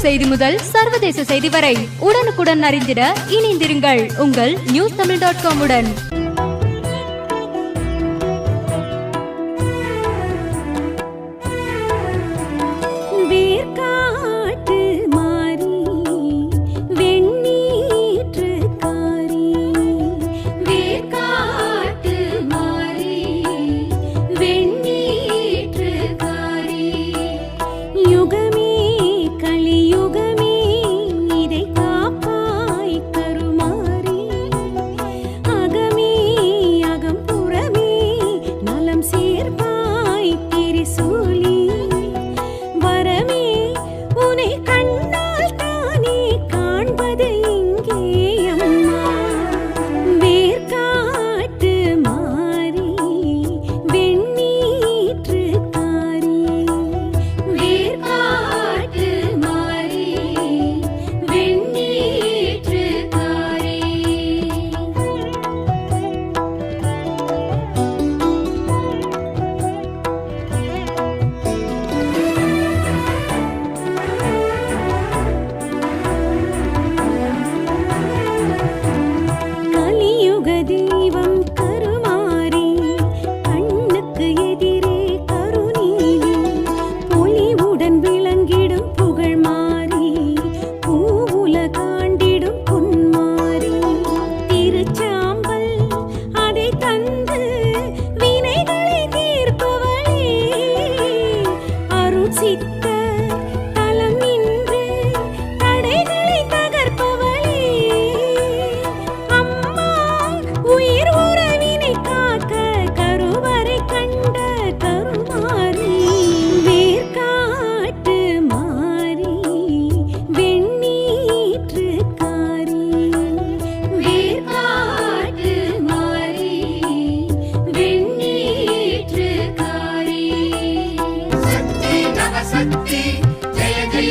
செய்தி முதல் சர்வதேச செய்தி வரை உடனுக்குடன் அறிந்திட இணைந்திருங்கள் உங்கள் நியூஸ் தமிழ் டாட் காம்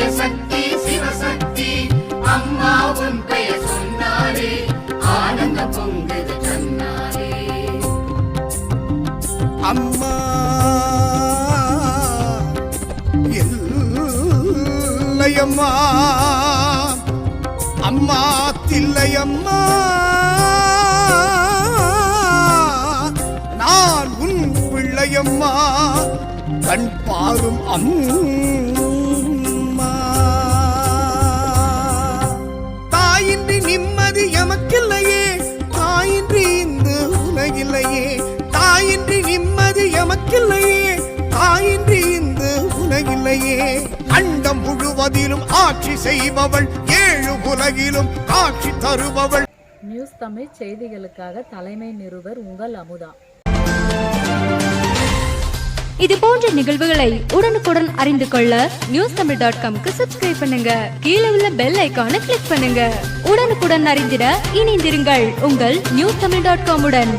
ஜெய சக்தி சிவசக்தி. அம்மா உன் பெயர் சொன்னாரே ஆனந்த பொங்குது சொன்னாரே அம்மா இல்லையம்மா. அம்மா தில்லையம்மா. நான் உன் பிள்ளையம்மா. கண் பாரும் அம்மா உலகில்லையே அண்டம் முழுவதிலும் ஆட்சி செய்பவள் ஏழு உலகிலும் காட்சி தருபவள். நியூஸ் தமிழ் செய்திகளுக்காக தலைமை நிருபர் உங்கள் அமுதா. இது போன்ற நிகழ்வுகளை உடனுக்குடன் அறிந்து கொள்ள நியூஸ் தமிழ் டாட் காம்க்கு சப்ஸ்கிரைப் பண்ணுங்க. கீழே உள்ள பெல் ஐகானை கிளிக் பண்ணுங்க. உடனுக்குடன் அறிந்திட இணைந்திருங்கள் உங்கள் நியூஸ் தமிழ் டாட் காம் உடன்.